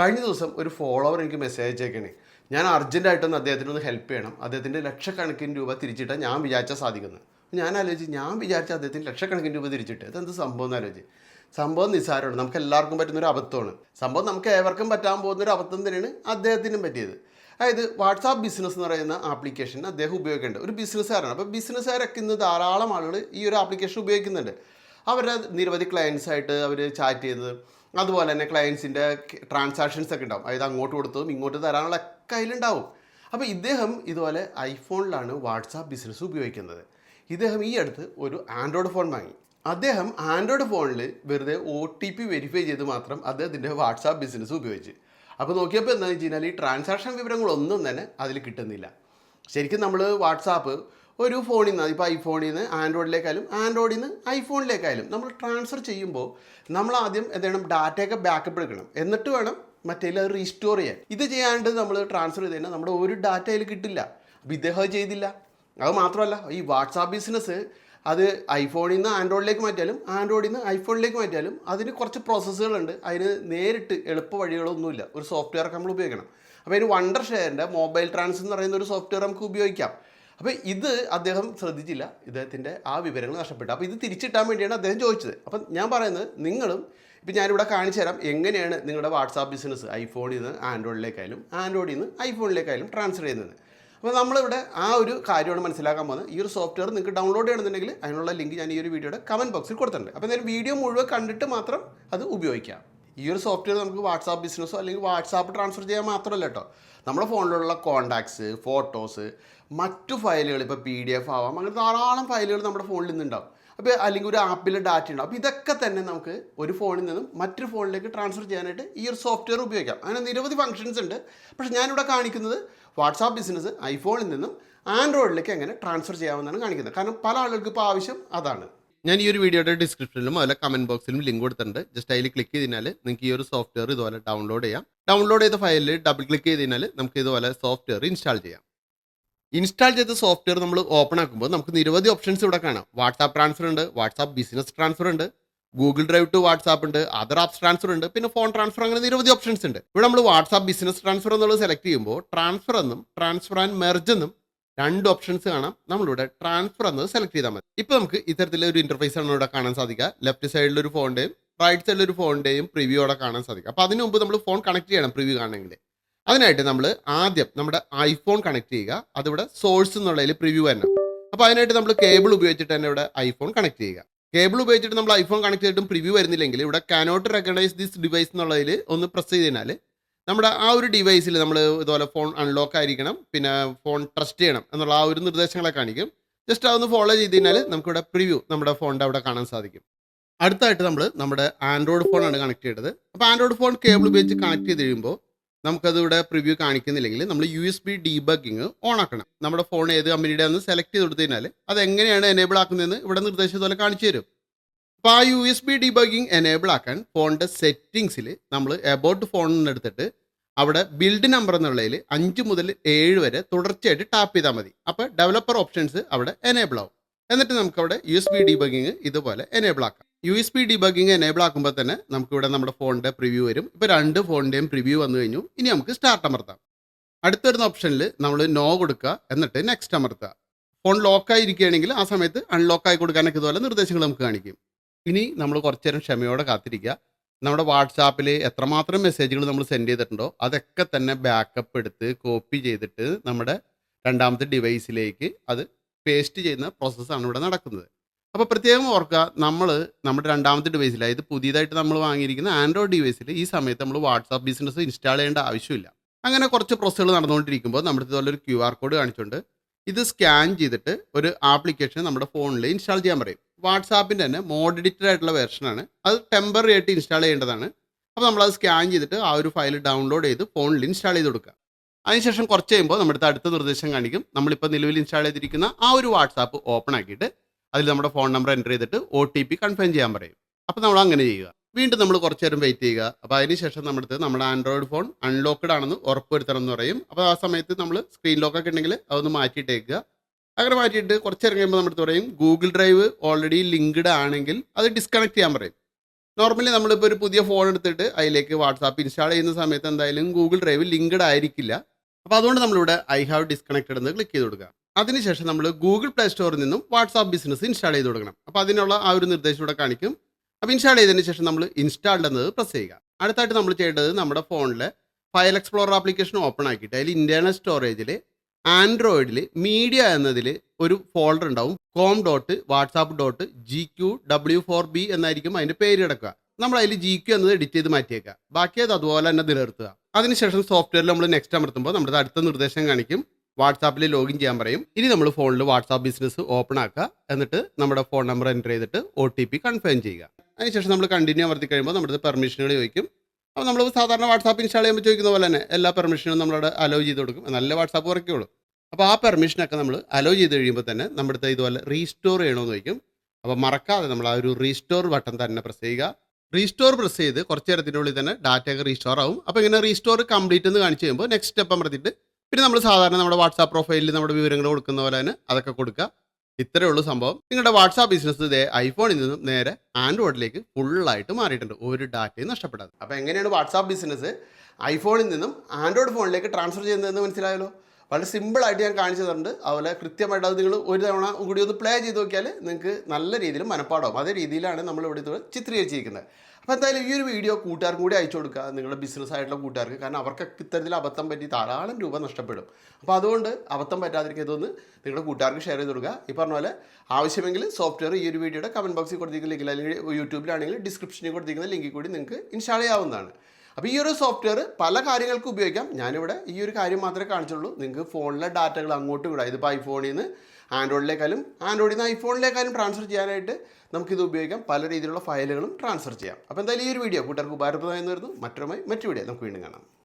കഴിഞ്ഞ ദിവസം ഒരു ഫോളോവർ എനിക്ക് മെസ്സേജ് അയച്ചേക്കണേ ഞാൻ അർജന്റായിട്ടൊന്ന് അദ്ദേഹത്തിന് ഒന്ന് ഹെൽപ്പ് ചെയ്യണം. അദ്ദേഹത്തിന്റെ ലക്ഷക്കണക്കിന് രൂപ തിരിച്ചിട്ടാൽ ഞാൻ വിചാരിച്ചാൽ സാധിക്കുന്നത്. ഞാൻ ആലോചിച്ച് ഞാൻ വിചാരിച്ച അദ്ദേഹത്തിന് ലക്ഷക്കണക്കിന് രൂപ തിരിച്ചിട്ട്. അതെന്ത് സംഭവം എന്ന് ആലോചിച്ച്. സംഭവം നിസ്സാരമാണ്. നമുക്ക് എല്ലാവർക്കും പറ്റുന്ന ഒരു അബദ്ധമാണ്. സംഭവം നമുക്ക് ഏവർക്കും പറ്റാൻ പോകുന്ന ഒരു അബദ്ധം തന്നെയാണ് അദ്ദേഹത്തിനും പറ്റിയത്. അതായത് വാട്സാപ്പ് ബിസിനസ് എന്ന് പറയുന്ന ആപ്ലിക്കേഷൻ അദ്ദേഹം ഉപയോഗിക്കേണ്ടത് ഒരു ബിസിനസ്സുകാരാണ് അപ്പോൾ ബിസിനസ്സുകാരൊക്കെ ഇന്ന് ധാരാളം ആളുകൾ ഈ ഒരു ആപ്ലിക്കേഷൻ ഉപയോഗിക്കുന്നുണ്ട്. അവരുടെ നിരവധി ക്ലയൻസായിട്ട് അവർ ചാറ്റ് ചെയ്തത് അതുപോലെ തന്നെ ക്ലയൻസിന്റെ ട്രാൻസാക്ഷൻസ് ഒക്കെ ഉണ്ടാവും. അതായത് അങ്ങോട്ട് കൊടുത്തതും ഇങ്ങോട്ട് തരാനുള്ള ഒക്കെ അതിലുണ്ടാവും. അപ്പോൾ ഇദ്ദേഹം ഇതുപോലെ ഐഫോണിലാണ് വാട്സാപ്പ് ബിസിനസ് ഉപയോഗിക്കുന്നത്. ഇദ്ദേഹം ഈ അടുത്ത് ഒരു ആൻഡ്രോയിഡ് ഫോൺ വാങ്ങി. അദ്ദേഹം ആൻഡ്രോയിഡ് ഫോണിൽ വെറുതെ ഒ ടി പി വെരിഫൈ ചെയ്ത് മാത്രം അദ്ദേഹത്തിന്റെ വാട്സാപ്പ് ബിസിനസ് ഉപയോഗിച്ച്. അപ്പോൾ നോക്കിയപ്പോൾ എന്താണെന്ന് വെച്ച് കഴിഞ്ഞാൽ ഈ ട്രാൻസാക്ഷൻ വിവരങ്ങളൊന്നും തന്നെ അതിൽ കിട്ടുന്നില്ല. ശരിക്കും നമ്മൾ വാട്സാപ്പ് ഒരു ഫോണിൽ നിന്ന് ഇപ്പോൾ ഐഫോണിൽ നിന്ന് ആൻഡ്രോയിഡിലേക്കായാലും ആൻഡ്രോയിഡിൽ നിന്ന് ഐഫോണിലേക്കായാലും നമ്മൾ ട്രാൻസ്ഫർ ചെയ്യുമ്പോൾ നമ്മൾ ആദ്യം എന്തെങ്കിലും ഡാറ്റയൊക്കെ ബാക്കപ്പ് എടുക്കണം. എന്നിട്ട് വേണം മറ്റേ അത് റീസ്റ്റോർ ചെയ്യാൻ. ഇത് ചെയ്യാണ്ട് നമ്മൾ ട്രാൻസ്ഫർ ചെയ്ത് കഴിഞ്ഞാൽ നമ്മുടെ ഒരു ഡാറ്റ അതിൽ കിട്ടില്ല. അപ്പോൾ ഇദ്ദേഹം ചെയ്തില്ല. അത് മാത്രമല്ല ഈ വാട്സാപ്പ് ബിസിനസ് അത് ഐഫോണിൽ നിന്ന് ആൻഡ്രോയിഡിലേക്ക് മാറ്റിയാലും ആൻഡ്രോയിഡിൽ നിന്ന് ഐഫോണിലേക്ക് മാറ്റിയാലും അതിന് കുറച്ച് പ്രോസസ്സുകളുണ്ട് അതിന് നേരിട്ട് എളുപ്പ വഴികളൊന്നുമില്ല. ഒരു സോഫ്റ്റ്വെയർ നമ്മൾ ഉപയോഗിക്കണം. അപ്പോൾ അതിന് വണ്ടർ ഷെയറിന്റെ മൊബൈൽ ട്രാൻസ് എന്ന് പറയുന്ന ഒരു സോഫ്റ്റ്വെയർ നമുക്ക് ഉപയോഗിക്കാം. അപ്പോൾ ഇത് അദ്ദേഹം ശ്രദ്ധിച്ചില്ല. ഇദ്ദേഹത്തിന്റെ ആ വിവരങ്ങൾ നഷ്ടപ്പെട്ടു. അപ്പോൾ ഇത് തിരിച്ചിട്ടാൻ വേണ്ടിയാണ് അദ്ദേഹം ചോദിച്ചത്. അപ്പം ഞാൻ പറയുന്നത് നിങ്ങളും ഇപ്പം ഞാനിവിടെ കാണിച്ചു തരാം എങ്ങനെയാണ് നിങ്ങളുടെ വാട്സാപ്പ് ബിസിനസ് ഐഫോണിൽ നിന്ന് ആൻഡ്രോയിഡിലേക്കായാലും ആൻഡ്രോയിഡിൽ നിന്ന് ഐഫോണിലേക്കായാലും ട്രാൻസ്ഫർ ചെയ്യുന്നത്. അപ്പോൾ നമ്മളിവിടെ ആ ഒരു കാര്യമാണ് മനസ്സിലാക്കാൻ പോകുന്നത്. ഈ ഒരു സോഫ്റ്റ്വെയർ നിങ്ങൾക്ക് ഡൗൺലോഡ് ചെയ്യണമെന്നുണ്ടെങ്കിൽ അതിനുള്ള ലിങ്ക് ഞാൻ ഈ ഒരു വീഡിയോയുടെ കമന്റ് ബോക്സിൽ കൊടുത്തിട്ടുണ്ട്. അപ്പോൾ എന്തായാലും വീഡിയോ മുഴുവൻ കണ്ടിട്ട് മാത്രം അത് ഉപയോഗിക്കാം. ഈ ഒരു സോഫ്റ്റ്വെയർ നമുക്ക് വാട്സാപ്പ് ബിസിനസ്സോ അല്ലെങ്കിൽ വാട്സാപ്പ് ട്രാൻസ്ഫർ ചെയ്യാൻ മാത്രമല്ല കേട്ടോ നമ്മുടെ ഫോണിലുള്ള കോണ്ടാക്ട്സ് ഫോട്ടോസ് മറ്റു ഫയലുകൾ ഇപ്പോൾ പി ഡി എഫ് ആവാം. അങ്ങനെ ധാരാളം ഫയലുകൾ നമ്മുടെ ഫോണിൽ നിന്നുണ്ടാവും അപ്പോൾ അല്ലെങ്കിൽ ഒരു ആപ്പിൽ ഡാറ്റ ഉണ്ടാവും. അപ്പോൾ ഇതൊക്കെ തന്നെ നമുക്ക് ഒരു ഫോണിൽ നിന്നും മറ്റൊരു ഫോണിലേക്ക് ട്രാൻസ്ഫർ ചെയ്യാനായിട്ട് ഈ ഒരു സോഫ്റ്റ്വെയർ ഉപയോഗിക്കാം. അങ്ങനെ നിരവധി ഫങ്ഷൻസ് ഉണ്ട്. പക്ഷേ ഞാനിവിടെ കാണിക്കുന്നത് വാട്സാപ്പ് ബിസിനസ് ഐഫോണിൽ നിന്നും ആൻഡ്രോയിഡിലേക്ക് എങ്ങനെ ട്രാൻസ്ഫർ ചെയ്യാമെന്നാണ് കാണിക്കുന്നത്. കാരണം പല ആളുകൾക്ക് ഇപ്പോൾ ആവശ്യം അതാണ്. ഞാൻ ഈ ഒരു വീഡിയോയുടെ ഡിസ്ക്രിപ്ഷനിലും അതുപോലെ കമന്റ് ബോക്സിലും ലിങ്ക് കൊടുത്തിട്ടുണ്ട്. ജസ്റ്റ് അതിൽ ക്ലിക്ക് ചെയ്താൽ നിങ്ങൾക്ക് ഈ ഒരു സോഫ്റ്റ്വെയർ ഇതുപോലെ ഡൗൺലോഡ് ചെയ്യാം. ഡൗൺലോഡ് ചെയ്ത ഫയലിൽ ഡബിൾ ക്ലിക്ക് ചെയ്ത് കഴിഞ്ഞാൽ നമുക്ക് ഇതുപോലെ സോഫ്റ്റ്വെയർ ഇൻസ്റ്റാൾ ചെയ്യാം. ഇൻസ്റ്റാൾ ചെയ്ത സോഫ്റ്റ്വെയർ നമ്മൾ ഓപ്പൺ ആക്കുമ്പോൾ നമുക്ക് നിരവധി ഓപ്ഷൻസ് ഇവിടെ കാണാം. വാട്സാപ്പ് ട്രാൻസ്ഫർ ഉണ്ട് വാട്സാപ്പ് ബിസിനസ് ട്രാൻസ്ഫർ ഉണ്ട് ഗൂഗിൾ ഡ്രൈവ് ടു വാട്സാപ്പ് ഉണ്ട് അതർ ആപ്സ് ട്രാൻസ്ഫർ ഉണ്ട് പിന്നെ ഫോൺ ട്രാൻസ്ഫർ അങ്ങനെ നിരവധി ഓപ്ഷൻസ് ഉണ്ട്. ഇവിടെ നമ്മൾ വാട്സാപ്പ് ബിസിനസ് ട്രാൻസ്ഫർ എന്നുള്ളത് സെലക്ട് ചെയ്യുമ്പോൾ ട്രാൻസ്ഫർ എന്നും ട്രാൻസ്ഫർ ആൻഡ് മെർജ് എന്നും രണ്ട് ഓപ്ഷൻസ് കാണാം. നമ്മളിവിടെ ട്രാൻസ്ഫർ എന്നത് സെലക്ട് ചെയ്താൽ മതി. ഇപ്പോൾ നമുക്ക് ഇത്തരത്തിലെ ഒരു ഇന്റർഫേസ് ആണ് ഇവിടെ കാണാൻ സാധിക്കുക. ലെഫ്റ്റ് സൈഡിൽ ഒരു ഫോണിന്റെയും റൈറ്റ് സൈഡിൽ ഒരു ഫോണിന്റെയും പ്രിവ്യൂ അവിടെ കാണാൻ സാധിക്കും. അപ്പോൾ അതിന് മുമ്പ് നമ്മൾ ഫോൺ കണക്ട് ചെയ്യണം പ്രിവ്യൂ കാണണമെങ്കിൽ അതിനായിട്ട് നമ്മൾ ആദ്യം നമ്മുടെ ഐഫോൺ കണക്ട് ചെയ്യുക. അതിവിടെ സോഴ്സ് എന്നുള്ളതിൽ പ്രിവ്യൂ തന്നെ അപ്പോൾ അതിനായിട്ട് നമ്മൾ കേബിൾ ഉപയോഗിച്ചിട്ട് തന്നെ ഇവിടെ ഐഫോൺ കണക്ട് ചെയ്യുക. കേബിൾ ഉപയോഗിച്ചിട്ട് നമ്മൾ ഐഫോൺ കണക്ട് ചെയ്തിട്ടും പ്രിവ്യൂ വരുന്നില്ലെങ്കിൽ ഇവിടെ കാനോട്ട് റെക്കഗ്നൈസ് ദിസ് ഡിവൈസ് എന്നുള്ളതിൽ ഒന്ന് പ്രസ് ചെയ്ത് കഴിഞ്ഞാൽ നമ്മുടെ ആ ഒരു ഡിവൈസിൽ നമ്മൾ ഇതുപോലെ ഫോൺ അൺലോക്ക് ആയിരിക്കണം പിന്നെ ഫോൺ ട്രസ്റ്റ് ചെയ്യണം എന്നുള്ള ആ ഒരു നിർദ്ദേശങ്ങളെ കാണിക്കും. ജസ്റ്റ് അതൊന്ന് ഫോളോ ചെയ്ത് കഴിഞ്ഞാൽ നമുക്കിവിടെ പ്രിവ്യൂ നമ്മുടെ ഫോണിന്റെ അവിടെ കാണാൻ സാധിക്കും. അടുത്തായിട്ട് നമ്മൾ നമ്മുടെ ആൻഡ്രോയിഡ് ഫോണാണ് കണക്ട് ചെയ്തത് അപ്പോൾ ആൻഡ്രോയിഡ് ഫോൺ കേബിൾ ഉപയോഗിച്ച് കണക്ട് ചെയ്ത് കഴിയുമ്പോൾ നമുക്കത് ഇവിടെ പ്രിവ്യൂ കാണിക്കുന്നില്ലെങ്കിൽ നമ്മൾ U S B debugging on ആക്കണം. നമ്മുടെ ഫോൺ ഏത് കമ്പനിയുടെ എന്ന് സെലക്ട് ചെയ്ത് കൊടുത്തു കഴിഞ്ഞാൽ അത് എങ്ങനെയാണ് എനേബിൾ ആക്കുന്നതെന്ന് ഇവിടെ നിർദ്ദേശം പോലെ കാണിച്ചു തരും. അപ്പോൾ ആ U S B debugging enable ആക്കാൻ ഫോണിന്റെ സെറ്റിങ്സിൽ നമ്മൾ എബൌട്ട് ഫോൺ എടുത്തിട്ട് അവിടെ ബിൽഡ് നമ്പർ എന്നുള്ളതിൽ അഞ്ച് മുതൽ ഏഴ് വരെ തുടർച്ചയായിട്ട് ടാപ്പ് ചെയ്താൽ മതി. അപ്പോൾ ഡെവലപ്പർ ഓപ്ഷൻസ് അവിടെ എനേബിൾ ആവും. എന്നിട്ട് നമുക്ക് അവിടെ യു എസ് ബി ഡിബഗിങ് ഇതുപോലെ എനേബിൾ ആക്കാം. U S B debugging enable ആക്കുമ്പോൾ തന്നെ നമുക്ക് ഇവിടെ നമ്മുടെ ഫോണിന്റെ പ്രിവ്യൂ വരും. ഇപ്പോൾ രണ്ട് ഫോണിന്റെയും പ്രിവ്യൂ വന്നു കഴിഞ്ഞു. ഇനി നമുക്ക് സ്റ്റാർട്ട് അമർത്താം. അടുത്ത വരുന്ന ഓപ്ഷനിൽ നമ്മൾ നോ കൊടുക്കുക. എന്നിട്ട് നെക്സ്റ്റ് അമർത്തുക. ഫോൺ ലോക്ക് ഇരിക്കുകയാണെങ്കിൽ ആ സമയത്ത് അൺലോക്ക് ആയി കൊടുക്കാനൊക്കെ ഇതുപോലെ നിർദ്ദേശങ്ങൾ നമുക്ക് കാണിക്കും. ഇനി നമ്മൾ കുറച്ചു നേരം ക്ഷമയോടെ കാത്തിരിക്കുക. നമ്മുടെ വാട്സാപ്പിൽ എത്രമാത്രം മെസ്സേജുകൾ നമ്മൾ സെൻഡ് ചെയ്തിട്ടുണ്ടോ അതൊക്കെ തന്നെ ബാക്കപ്പ് എടുത്ത് കോപ്പി ചെയ്തിട്ട് നമ്മുടെ രണ്ടാമത്തെ ഡിവൈസിലേക്ക് അത് പേസ്റ്റ് ചെയ്യുന്ന പ്രോസസ്സാണ് ഇവിടെ നടക്കുന്നത്. അപ്പോൾ പ്രത്യേകം ഓർക്കുക നമ്മൾ നമ്മുടെ രണ്ടാമത്തെ ഡിവൈസിൽ അതായത് പുതിയതായിട്ട് നമ്മൾ വാങ്ങിയിരിക്കുന്ന ആൻഡ്രോയിഡ് ഡിവൈസിൽ ഈ സമയത്ത് നമ്മൾ വാട്സാപ്പ് ബിസിനസ് ഇൻസ്റ്റാൾ ചെയ്യേണ്ട ആവശ്യമില്ല. അങ്ങനെ കുറച്ച് പ്രോസസ്സുകൾ നടന്നുകൊണ്ടിരിക്കുമ്പോൾ നമ്മുടെ ഇതുപോലെ ഒരു ക്യു ആർ കോഡ് കാണിച്ചുകൊണ്ട് ഇത് സ്കാൻ ചെയ്തിട്ട് ഒരു ആപ്ലിക്കേഷൻ നമ്മുടെ ഫോണിൽ ഇൻസ്റ്റാൾ ചെയ്യാൻ പറയും. വാട്സാപ്പിന്റെ തന്നെ മോഡ് എഡിറ്റഡ് ആയിട്ടുള്ള വെർഷനാണ് അത് ടെമ്പററി ആയിട്ട് ഇൻസ്റ്റാൾ ചെയ്യേണ്ടതാണ്. അപ്പോൾ നമ്മളത് സ്കാൻ ചെയ്തിട്ട് ആ ഒരു ഫയൽ ഡൗൺലോഡ് ചെയ്ത് ഫോണിൽ ഇൻസ്റ്റാൾ ചെയ്ത് കൊടുക്കുക. അതിനുശേഷം കുറച്ച് കഴിയുമ്പോൾ നമ്മുടെ അടുത്ത അടുത്ത നിർദ്ദേശം കാണിക്കും. നമ്മളിപ്പോൾ നിലവിൽ ഇൻസ്റ്റാൾ ചെയ്തിരിക്കുന്ന ആ ഒരു വാട്സാപ്പ് ഓപ്പൺ ആക്കിയിട്ട് അതിൽ നമ്മുടെ ഫോൺ നമ്പർ എന്റർ ചെയ്തിട്ട് ഒ ടി പി കൺഫേം ചെയ്യാൻ പറയും. അപ്പോൾ നമ്മൾ അങ്ങനെ ചെയ്യുക. വീണ്ടും നമ്മൾ കുറച്ച് നേരം വെയിറ്റ് ചെയ്യുക. അപ്പോൾ അതിനുശേഷം നമ്മുടെ അടുത്ത് നമ്മുടെ ആൻഡ്രോയിഡ് ഫോൺ അൺലോക്ക്ഡ് ആണെന്ന് ഉറപ്പ് വരുത്തണം എന്ന് പറയും. അപ്പോൾ ആ സമയത്ത് നമ്മൾ സ്ക്രീൻ ലോക്കൊക്കെ ഉണ്ടെങ്കിൽ അതൊന്ന് മാറ്റിയിട്ടേക്കുക. അങ്ങനെ മാറ്റിയിട്ട് കുറച്ച് ഇറങ്ങുമ്പോൾ നമ്മൾ പറയും ഗൂഗിൾ ഡ്രൈവ് ഓൾറെഡി ലിങ്ക്ഡ് ആണെങ്കിൽ അത് ഡിസ്കണക്ട് ചെയ്യാൻ പറയും. നോർമലി നമ്മളിപ്പോൾ ഒരു പുതിയ ഫോൺ എടുത്തിട്ട് അതിലേക്ക് വാട്സാപ്പ് ഇൻസ്റ്റാൾ ചെയ്യുന്ന സമയത്ത് എന്തായാലും ഗൂഗിൾ ഡ്രൈവ് ലിങ്ക്ഡ് ആയിരിക്കില്ല. അപ്പോൾ അതുകൊണ്ട് നമ്മളിവിടെ ഐ ഹാവ് ഡിസ്കണക്റ്റഡ് എന്ന് ക്ലിക്ക് ചെയ്ത് കൊടുക്കുക. അതിനുശേഷം നമ്മൾ ഗൂഗിൾ പ്ലേ സ്റ്റോറിൽ നിന്നും വാട്സാപ്പ് ബിസിനസ് ഇൻസ്റ്റാൾ ചെയ്ത് കൊടുക്കണം. അപ്പോൾ അതിനുള്ള ആ ഒരു നിർദ്ദേശം ഇവിടെ കാണിക്കും. അപ്പോൾ ഇൻസ്റ്റാൾ ചെയ്തതിന് ശേഷം നമ്മൾ ഇൻസ്റ്റാൾഡ് എന്നത് പ്രസ് ചെയ്യുക. അടുത്തായിട്ട് നമ്മൾ ചെയ്യേണ്ടത് നമ്മുടെ ഫോണിലെ ഫയൽ എക്സ്പ്ലോറർ ആപ്ലിക്കേഷൻ ഓപ്പൺ ആക്കിയിട്ട് അതിൽ ഇന്റേണൽ സ്റ്റോറേജിൽ ആൻഡ്രോയിഡിൽ മീഡിയ എന്നതിൽ ഒരു ഫോൾഡർ ഉണ്ടാവും. Com dot WhatsApp dot G Q W four B എന്നായിരിക്കും അതിന്റെ പേര് കിടക്കുക. നമ്മൾ അതിൽ ജി ക്യു എന്നത് എഡിറ്റ് ചെയ്ത് മാറ്റിയേക്കുക. ബാക്കി അത് അതുപോലെ തന്നെ നിലനിർത്തുക. അതിനുശേഷം സോഫ്റ്റ്വെയറിൽ നമ്മൾ നെക്സ്റ്റ് അമർത്തുമ്പോൾ നമ്മുടെ അടുത്ത നിർദ്ദേശം കാണിക്കും. വാട്സാപ്പിൽ ലോഗിൻ ചെയ്യാൻ പറയും. ഇനി നമ്മൾ ഫോണിൽ വാട്സാപ്പ് ബിസിനസ് ഓപ്പൺ ആക്കുക. എന്നിട്ട് നമ്മുടെ ഫോൺ നമ്പർ എന്റർ ചെയ്തിട്ട് ഒ ടി പി കൺഫേം ചെയ്യുക. അതിനുശേഷം നമ്മൾ കണ്ടിന്യൂ അമർത്തി കഴിയുമ്പോൾ നമ്മുടെ പെർമിഷനുകൾ ചോദിക്കും. അപ്പോൾ നമ്മൾ സാധാരണ വാട്സാപ്പ് ഇൻസ്റ്റാൾ ചെയ്യുമ്പോൾ ചോദിക്കുന്ന പോലെ തന്നെ എല്ലാ പെർമിഷനും നമ്മളവിടെ അലോ ചെയ്ത് കൊടുക്കും. നല്ല വാട്സാപ്പ് വർക്കുള്ളൂ അപ്പോൾ ആ പെർമിഷനൊക്കെ നമ്മൾ അലോ ചെയ്ത് കഴിയുമ്പോൾ തന്നെ നമ്മുടെ ഇതുപോലെ റീസ്റ്റോർ ചെയ്യണമെന്ന് ചോദിക്കും. അപ്പോൾ മറക്കാതെ നമ്മൾ ആ ഒരു റീസ്റ്റോർ ബട്ടൺ തന്നെ പ്രസ് ചെയ്യുക. റീസ്റ്റോർ പ്രസ് ചെയ്ത് കുറച്ച് നേരത്തിനുള്ളിൽ തന്നെ ഡാറ്റയൊക്കെ റീസ്റ്റോർ ആവും. അപ്പോൾ ഇങ്ങനെ റീസ്റ്റോർ കംപ്ലീറ്റ് എന്ന് കാണിച്ച് കഴിയുമ്പോൾ നെക്സ്റ്റ് സ്റ്റെപ്പ് അമർത്തിയിട്ട് പിന്നെ നമ്മൾ സാധാരണ നമ്മുടെ വാട്സാപ്പ് പ്രൊഫൈലിൽ നമ്മുടെ വിവരങ്ങൾ കൊടുക്കുന്ന പോലെ തന്നെ അതൊക്കെ കൊടുക്കുക. ഇത്രയേ ഉള്ളൂ സംഭവം. നിങ്ങളുടെ വാട്സാപ്പ് ബിസിനസ് ഇതേ ഐഫോണിൽ നിന്നും നേരെ ആൻഡ്രോയിഡിലേക്ക് ഫുള്ളായിട്ട് മാറിയിട്ടുണ്ട്. ഒരു ഡാറ്റയും നഷ്ടപ്പെടാതെ. അപ്പോൾ എങ്ങനെയാണ് വാട്സാപ്പ് ബിസിനസ് ഐഫോണിൽ നിന്നും ആൻഡ്രോയിഡ് ഫോണിലേക്ക് ട്രാൻസ്ഫർ ചെയ്യുന്നതെന്ന് മനസ്സിലായല്ലോ? വളരെ സിമ്പിളായിട്ട് ഞാൻ കാണിച്ചു തന്നിട്ടുണ്ട്. അതുപോലെ കൃത്യമായിട്ട് അത് നിങ്ങൾ ഒരു തവണ കൂടി ഒന്ന് പ്ലേ ചെയ്ത് നോക്കിയാൽ നിങ്ങൾക്ക് നല്ല രീതിയിൽ മനപ്പാടാവും. അതേ രീതിയിലാണ് നമ്മൾ ഇവിടെ ചിത്രീകരിച്ചിരിക്കുന്നത്. അപ്പോൾ എന്തായാലും ഈ ഒരു വീഡിയോ കൂട്ടുകാർക്കും കൂടി അയച്ചു കൊടുക്കുക. നിങ്ങളുടെ ബിസിനസ് ആയിട്ടുള്ള കൂട്ടുകാർക്ക്. കാരണം അവർക്കൊക്കെ ഇത്തരത്തിൽ അബദ്ധം പറ്റി ധാരാളം രൂപ നഷ്ടപ്പെടും. അപ്പോൾ അതുകൊണ്ട് അബദ്ധം പറ്റാതിരിക്കുക ഇതൊന്ന് നിങ്ങളുടെ കൂട്ടുകാർക്ക് ഷെയർ ചെയ്ത് കൊടുക്കുക. ഈ പറഞ്ഞ പോലെ ആവശ്യമെങ്കിൽ സോഫ്റ്റ്വെയർ ഈ ഒരു വീഡിയോയുടെ കമന്റ് ബോക്സിൽ കൊടുത്തിരിക്കുന്ന ലിങ്കിൽ അല്ലെങ്കിൽ യൂട്യൂബിലാണെങ്കിൽ ഡിസ്ക്രിപ്ഷനിൽ കൊടുത്തിരിക്കുന്ന ലിങ്കിൽ കൂടി നിങ്ങൾക്ക് ഇൻസ്റ്റാൾ ചെയ്യാവുന്നതാണ്. അപ്പോൾ ഈ ഒരു സോഫ്റ്റ്വെയർ പല കാര്യങ്ങൾക്ക് ഉപയോഗിക്കാം. ഞാനിവിടെ ഈ ഒരു കാര്യം മാത്രമേ കാണിച്ചുള്ളൂ. നിങ്ങൾക്ക് ഫോണിലെ ഡാറ്റകൾ അങ്ങോട്ടും വിടാം ഇതിപ്പോൾ ഐഫോണിൽ നിന്ന് ആൻഡ്രോയിഡിലേക്കാളും ആൻഡ്രോയിഡിൽ നിന്ന് ഐഫോണിലേക്കാളും ട്രാൻസ്ഫർ ചെയ്യാനായിട്ട് നമുക്കിത് ഉപയോഗിക്കാം. പല രീതിയിലുള്ള ഫയലുകളും ട്രാൻസ്ഫർ ചെയ്യാം. അപ്പോൾ എന്തായാലും ഈ ഒരു വീഡിയോ കൂട്ടുകാർക്ക് ഉപകാരപ്രദമായി എന്ന് വരുന്നു മറ്റൊരുമായി മറ്റു വീഡിയോ നമുക്ക് വീണ്ടും കാണാം.